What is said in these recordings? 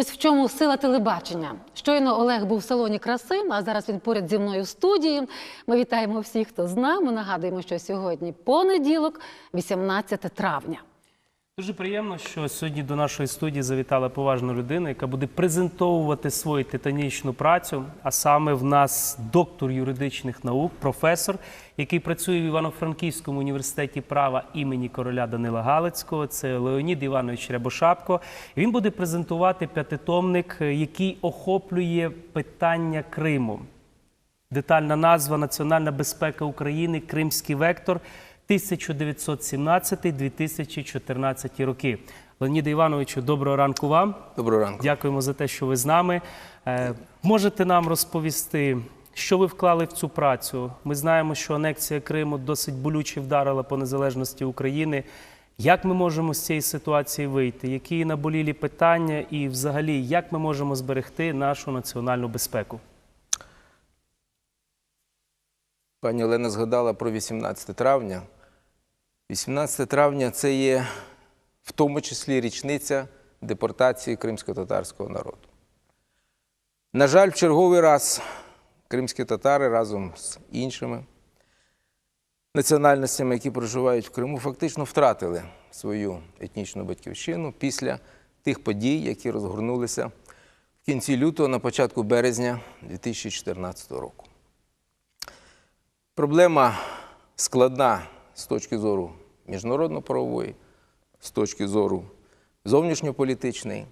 Ось в чому сила телебачення. Щойно Олег був в салоні краси, а зараз він поряд зі мною в студії. Ми вітаємо всіх, хто з нами. Нагадуємо, що сьогодні понеділок, 18 травня. Дуже приємно, що сьогодні до нашої студії завітала поважна людина, яка буде презентовувати свою титанічну працю. А саме в нас доктор юридичних наук, професор, який працює в Івано-Франківському університеті права імені короля Данила Галицького. Це Леонід Іванович Рябошапко. Він буде презентувати п'ятитомник, який охоплює питання Криму. Детальна назва Національна безпека України Кримський вектор 1917-2014 роки. Леоніде Івановичу, доброго ранку вам. Доброго ранку. Дякуємо за те, що ви з нами. Е, Можете нам розповісти, що ви вклали в цю працю? Ми знаємо, що анексія Криму досить болюче вдарила по незалежності України. Як ми можемо з цієї ситуації вийти? Які наболілі питання, і взагалі, як ми можемо зберегти нашу національну безпеку? Пані Олена згадала про 18 травня. 18 травня це є в тому числі річниця депортації кримсько-татарського народу. На жаль, в черговий раз кримські татари разом з іншими національностями, які проживають в Криму, фактично втратили свою етнічну батьківщину після тих подій, які розгорнулися в кінці лютого, на початку березня 2014 року. Проблема складна з точки зору міжнародно-правової, з точки зору зовнішньополітичної.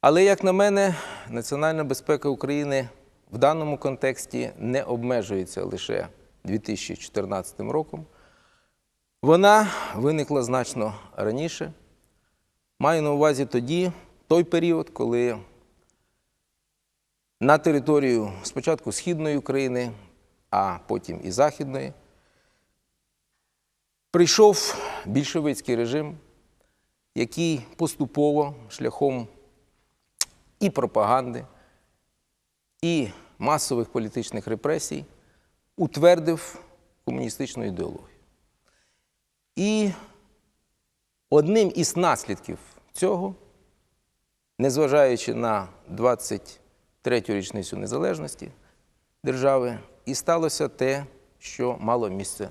Але, як на мене, національна безпека України в даному контексті не обмежується лише 2014 роком. Вона виникла значно раніше. Маю на увазі тоді той період, коли на територію спочатку Східної України, а потім і Західної, прийшов більшовицький режим, який поступово шляхом і пропаганди, і масових політичних репресій утвердив комуністичну ідеологію. І одним із наслідків цього, незважаючи на 23-ю річницю незалежності держави, і сталося те, що мало місце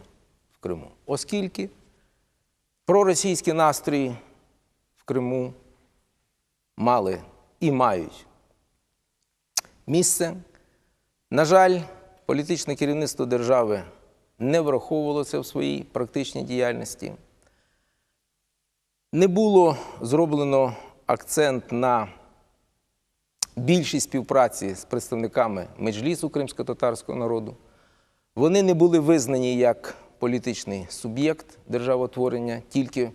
Криму. Оскільки проросійські настрої в Криму мали і мають місце. На жаль, політичне керівництво держави не враховувало це в своїй практичній діяльності. Не було зроблено акцент на більшій співпраці з представниками меджлісу кримсько-татарського народу. Вони не були визнані як політичний суб'єкт державотворення, тільки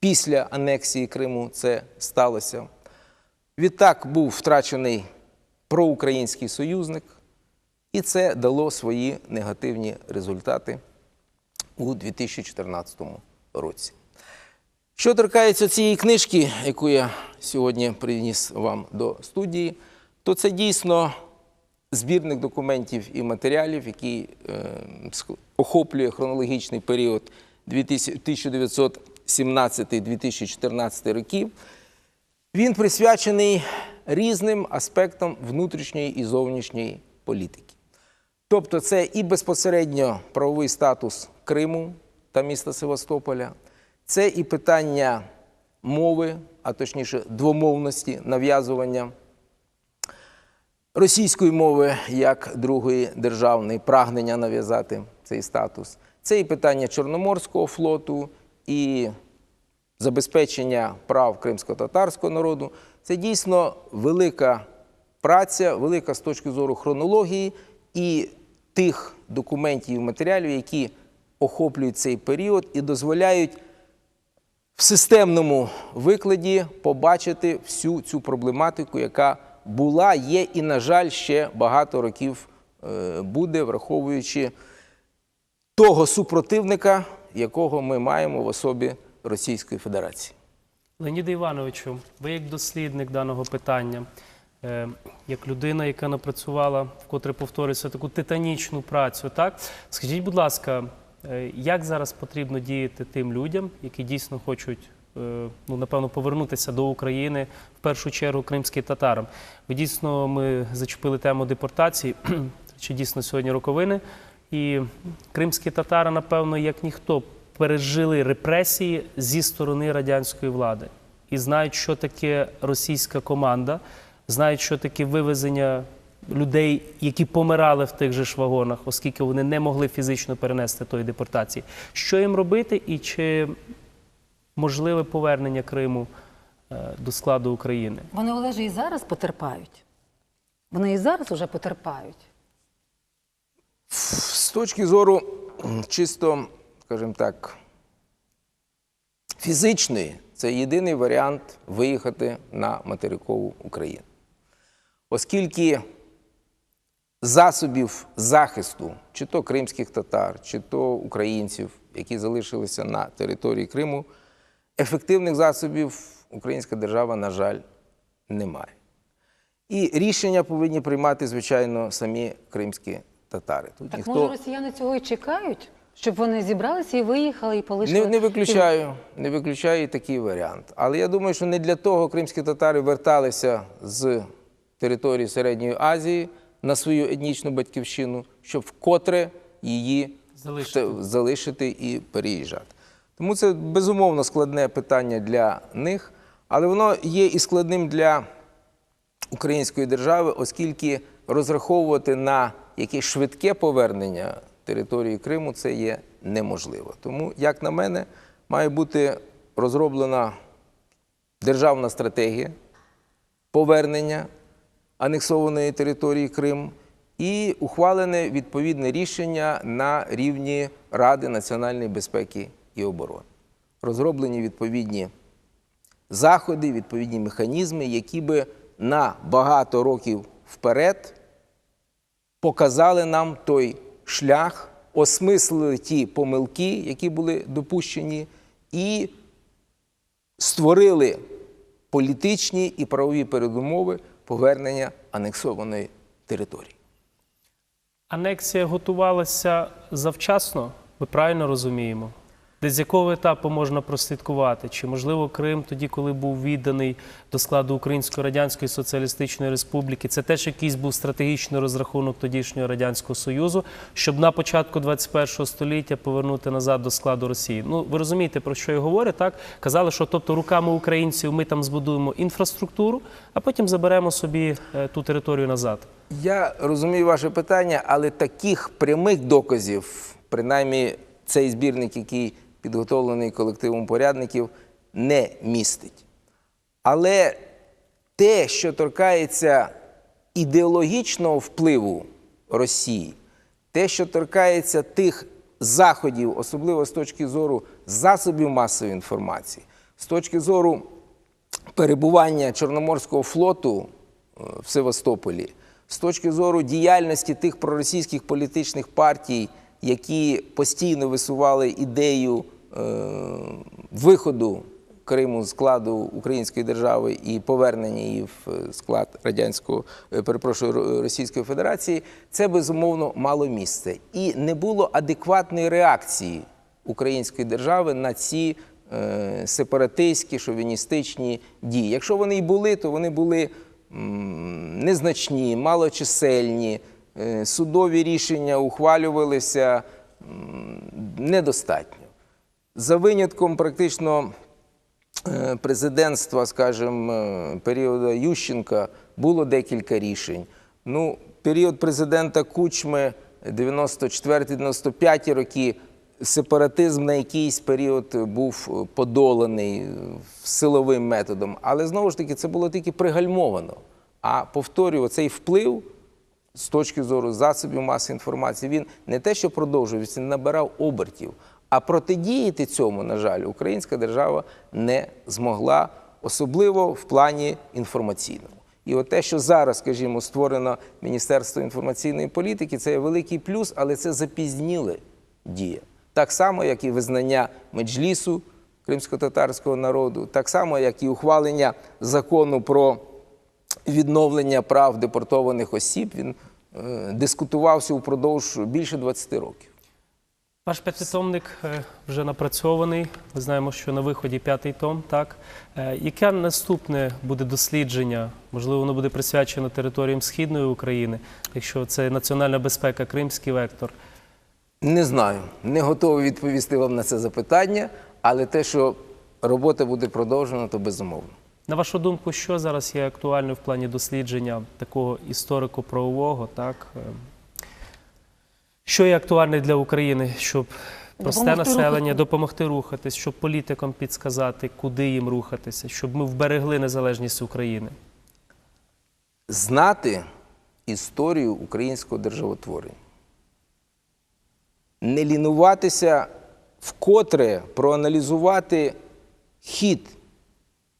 після анексії Криму це сталося. Відтак був втрачений проукраїнський союзник, і це дало свої негативні результати у 2014 році. Що торкається цієї книжки, яку я сьогодні приніс вам до студії, то це дійсно збірник документів і матеріалів, який е, охоплює хронологічний період 1917-2014 років. Він присвячений різним аспектам внутрішньої і зовнішньої політики. Тобто це і безпосередньо правовий статус Криму та міста Севастополя, це і питання мови, а точніше двомовності, нав'язування російської мови як другої державної, прагнення нав'язати цей статус. Це і питання Чорноморського флоту, і забезпечення прав кримсько-татарського народу. Це дійсно велика праця, велика з точки зору хронології і тих документів і матеріалів, які охоплюють цей період і дозволяють в системному викладі побачити всю цю проблематику, яка була, є і, на жаль, ще багато років е, буде, враховуючи того супротивника, якого ми маємо в особі Російської Федерації. Леоніде Івановичу, ви як дослідник даного питання, е, як людина, яка напрацювала, вкотре повторюється, таку титанічну працю, так? Скажіть, будь ласка, е, як зараз потрібно діяти тим людям, які дійсно хочуть ну, напевно, повернутися до України в першу чергу кримським татарам. Ви дійсно ми зачепили тему депортації, чи дійсно сьогодні роковини. І кримські татари, напевно, як ніхто, пережили репресії зі сторони радянської влади і знають, що таке російська команда, знають, що таке вивезення людей, які помирали в тих же ж вагонах, оскільки вони не могли фізично перенести тої депортації. Що їм робити, і чи можливе повернення Криму е, до складу України? Вони Олеже і зараз потерпають. Вони і зараз уже потерпають. З точки зору чисто, скажімо так, фізичної, це єдиний варіант виїхати на материкову Україну. Оскільки засобів захисту, чи то кримських татар, чи то українців, які залишилися на території Криму, ефективних засобів українська держава, на жаль, не має. І рішення повинні приймати, звичайно, самі кримські татари. Тут Так ніхто може росіяни цього і чекають, щоб вони зібралися і виїхали, і полишили. не, не виключаю, не виключаю і такий варіант. Але я думаю, що не для того кримські татари верталися з території Середньої Азії на свою етнічну батьківщину, щоб вкотре її Залишити. залишити і переїжджати. Тому це безумовно складне питання для них, але воно є і складним для української держави, оскільки розраховувати на якесь швидке повернення території Криму це є неможливо. Тому, як на мене, має бути розроблена державна стратегія повернення анексованої території Крим і ухвалене відповідне рішення на рівні Ради національної безпеки і оборони. Розроблені відповідні заходи, відповідні механізми, які би на багато років вперед показали нам той шлях, осмислили ті помилки, які були допущені, і створили політичні і правові передумови повернення анексованої території. Анексія готувалася завчасно, ми правильно розуміємо. Десь з якого етапу можна прослідкувати? Чи можливо Крим тоді, коли був відданий до складу Української Радянської Соціалістичної Республіки, це теж якийсь був стратегічний розрахунок тодішнього радянського союзу, щоб на початку 21 століття повернути назад до складу Росії? Ну ви розумієте про що я говорю? Так казали, що тобто руками українців ми там збудуємо інфраструктуру, а потім заберемо собі е, ту територію назад. Я розумію ваше питання, але таких прямих доказів, принаймні цей збірник, який підготовлений колективом порядників, не містить. Але те, що торкається ідеологічного впливу Росії, те, що торкається тих заходів, особливо з точки зору засобів масової інформації, з точки зору перебування Чорноморського флоту е, в Севастополі, з точки зору діяльності тих проросійських політичних партій, які постійно висували ідею е, виходу Криму з складу Української держави і повернення її в е, склад радянського, е, перепрошую, Російської Федерації, це безумовно мало місце. І не було адекватної реакції української держави на ці сепаратистські, шовіністичні дії. Якщо вони і були, то вони були незначні, малочисельні, судові рішення ухвалювалися недостатньо. За винятком практично е, президентства, скажімо, е, періоду Ющенка було декілька рішень. Ну, період президента Кучми 94-95 роки сепаратизм на якийсь період був е, подоланий е, силовим методом, але знову ж таки це було тільки пригальмовано. А повторюю, цей вплив з точки зору засобів масової інформації, він не те, що продовжувався, набирав обертів. А протидіяти цьому, на жаль, українська держава не змогла, особливо в плані інформаційному. І от те, що зараз, скажімо, створено Міністерство інформаційної політики, це є великий плюс, але це запізніле дія. Так само, як і визнання меджлісу кримсько-татарського народу, так само, як і ухвалення закону про відновлення прав депортованих осіб, він е, дискутувався упродовж більше 20 років. Ваш п'ятитомник е, вже напрацьований. Ми знаємо, що на виході п'ятий том. Так Е, яке наступне буде дослідження? Можливо, воно буде присвячено територіям східної України, якщо це національна безпека, кримський вектор. Не знаю, не готовий відповісти вам на це запитання, але те, що робота буде продовжена, то безумовно. На вашу думку, що зараз є актуальним в плані дослідження такого історико-правового, так? Е, Що є актуальне для України, щоб просте Допомогти населення рухати. допомогти рухатись, щоб політикам підсказати, куди їм рухатися, щоб ми вберегли незалежність України? Знати історію українського державотворення. Не лінуватися вкотре проаналізувати хід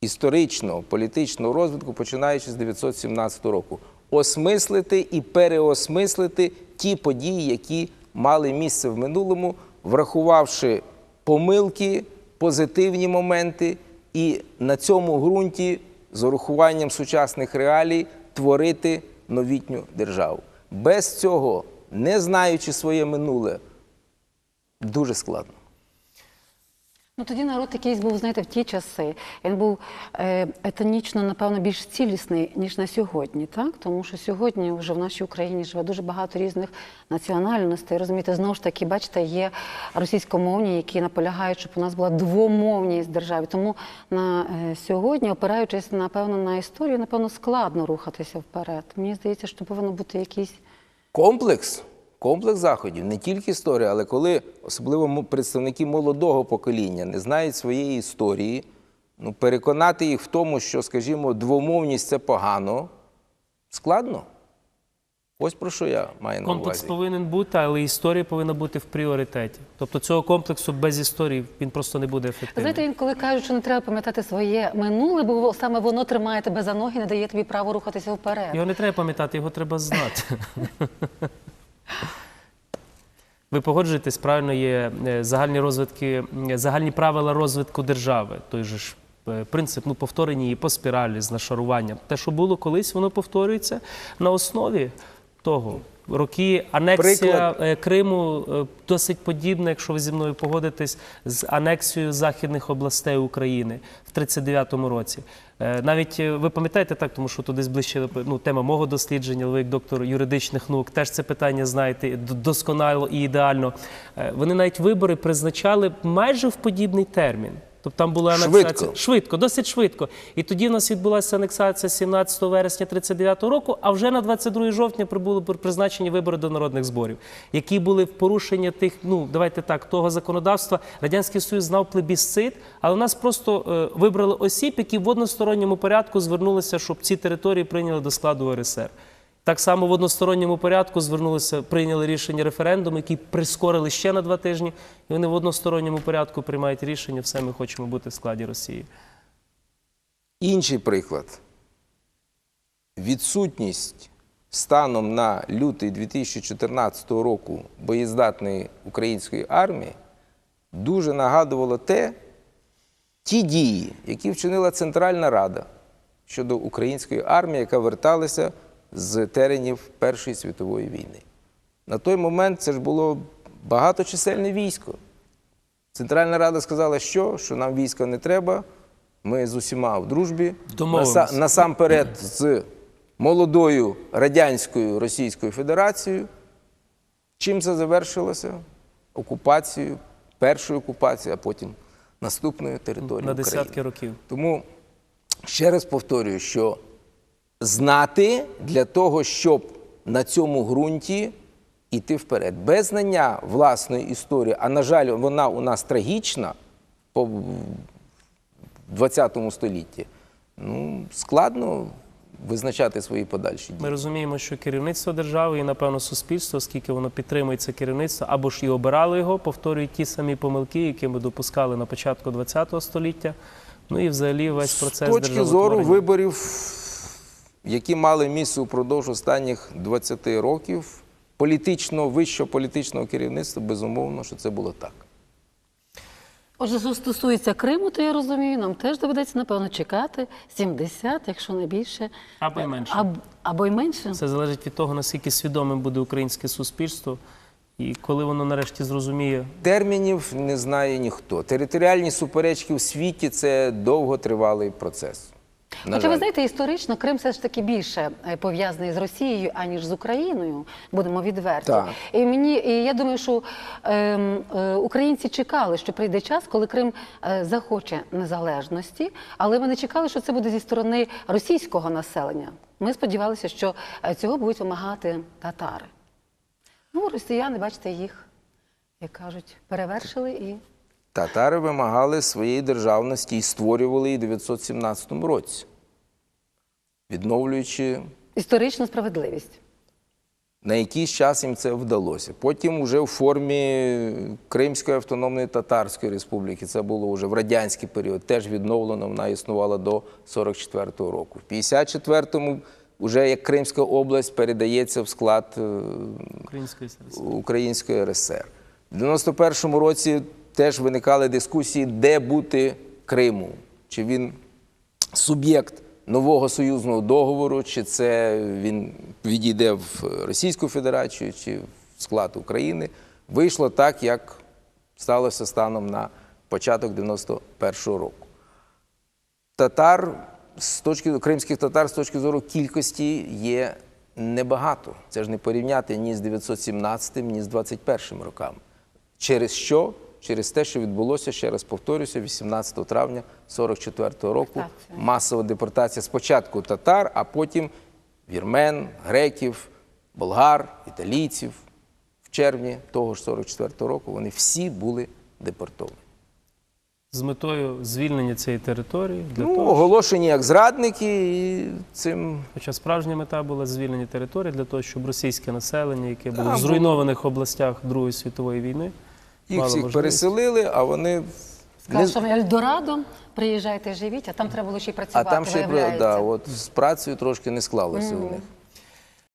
історичного, політичного розвитку, починаючи з 917 року. Осмислити і переосмислити ті події, які мали місце в минулому, врахувавши помилки, позитивні моменти, і на цьому ґрунті з урахуванням сучасних реалій творити новітню державу. Без цього, не знаючи своє минуле, дуже складно. Ну тоді народ якийсь був, знаєте, в ті часи. Він був е, етнічно, напевно, більш цілісний, ніж на сьогодні, так? Тому що сьогодні вже в нашій Україні живе дуже багато різних національностей. Розумієте, знову ж таки, бачите, є російськомовні, які наполягають, щоб у нас була двомовність в державі. Тому на е, сьогодні, опираючись напевно на історію, напевно, складно рухатися вперед. Мені здається, що повинно бути якийсь. Комплекс, комплекс заходів, не тільки історія, але коли особливо представники молодого покоління не знають своєї історії, ну, переконати їх в тому, що, скажімо, двомовність це погано, складно. Ось про що я маю на увазі. Комплекс повинен бути, але історія повинна бути в пріоритеті. Тобто цього комплексу без історії він просто не буде ефективним. Знаєте, інколи кажуть, що не треба пам'ятати своє минуле, бо саме воно тримає тебе за ноги, не дає тобі право рухатися вперед. Його не треба пам'ятати, його треба знати. Ви погоджуєтесь, правильно є е, загальні розвитки, загальні правила розвитку держави. Той же ж е, принцип ну, повторені її по спіралі з нашаруванням. Те, що було колись, воно повторюється на основі того. Роки анексія Приклад. е, Криму е, досить подібна, якщо ви зі мною погодитесь, з анексією західних областей України в 39-му році. Е, Навіть ви пам'ятаєте так, тому що тут десь ближче ну, тема мого дослідження, ви як доктор юридичних наук, теж це питання знаєте досконало і ідеально. Вони навіть вибори призначали майже в подібний термін. Тобто там була анексація Швидко. швидко, досить швидко. І тоді в нас відбулася анексація 17 вересня 39 року, а вже на 22 жовтня прибули при- призначені вибори до народних зборів, які були в порушення тих, ну давайте так, того законодавства. Радянський Союз знав плебісцит, але нас просто е, вибрали осіб, які в односторонньому порядку звернулися, щоб ці території прийняли до складу РСР. Так само в односторонньому порядку звернулися, прийняли рішення референдуму, який прискорили ще на два тижні, і вони в односторонньому порядку приймають рішення, все ми хочемо бути в складі Росії. Інший приклад. Відсутність станом на лютий 2014 року боєздатної української армії дуже нагадувало те, ті дії, які вчинила Центральна Рада щодо української армії, яка верталася з теренів Першої світової війни. На той момент це ж було багаточисельне військо. Центральна Рада сказала, що, що нам війська не треба. Ми з усіма в дружбі. Наса- насамперед з молодою радянською Російською Федерацією. Чим це завершилося? Окупацією, першою окупацією, а потім наступною територією. на України. десятки років. Тому ще раз повторюю, що знати для того, щоб на цьому ґрунті йти вперед. Без знання власної історії, а на жаль, вона у нас трагічна по 20 столітті, ну, складно визначати свої подальші дії. Ми розуміємо, що керівництво держави і, напевно, суспільство, оскільки воно підтримує це керівництво, або ж і обирало його, повторюють ті самі помилки, які ми допускали на початку ХХ століття. Ну і взагалі весь процес З точки зору виборів, які мали місце упродовж останніх 20 років, політичного, вищого політичного керівництва, безумовно, що це було так. Отже, що стосується Криму, то я розумію, нам теж доведеться, напевно, чекати 70, якщо не більше. Або й менше. Аб, або й менше. Це залежить від того, наскільки свідомим буде українське суспільство І коли воно нарешті зрозуміє, Термінів не знає ніхто. Територіальні суперечки в світі це довготривалий процес. На Хоча ви знаєте, історично Крим все ж таки більше е, пов'язаний з Росією, аніж з Україною. Будемо відверті. Так. І мені і я думаю, що ем, е, українці чекали, що прийде час, коли Крим е, захоче незалежності, але ми не чекали, що це буде зі сторони російського населення. Ми сподівалися, що е, цього будуть вимагати татари. Ну, росіяни, бачите, їх, як кажуть, перевершили і. Татари вимагали своєї державності і створювали її у 917 році, відновлюючи Історичну справедливість. на якийсь час їм це вдалося. Потім вже в формі Кримської автономної Татарської республіки, це було вже в радянський період, теж відновлено, вона існувала до 44-го року. В 54-му вже як Кримська область передається в склад е, української РСР. В 91-му році теж виникали дискусії, де бути Криму. Чи він суб'єкт нового союзного договору, чи це він відійде в Російську Федерацію, чи в склад України. Вийшло так, як сталося станом на початок 91-го року. Татар з точки кримських татар з точки зору кількості є небагато. Це ж не порівняти ні з 917, ні з 21 роками. Через що? Через те, що відбулося, ще раз повторюся, 18 травня 44 року Депортація. масова депортація спочатку татар, а потім вірмен, греків, болгар, італійців. В червні того ж 44 року вони всі були депортовані. З метою звільнення цієї території для Ну, того, оголошені як зрадники, і цим Хоча справжня мета була звільнення території для того, щоб російське населення, яке було Да, в зруйнованих областях Другої світової війни, їх всіх переселили, а вони Сказали, не- що Ельдорадо, приїжджайте, живіть, а там треба було ще й а там ще про- да, от з працею трошки не склалося у них.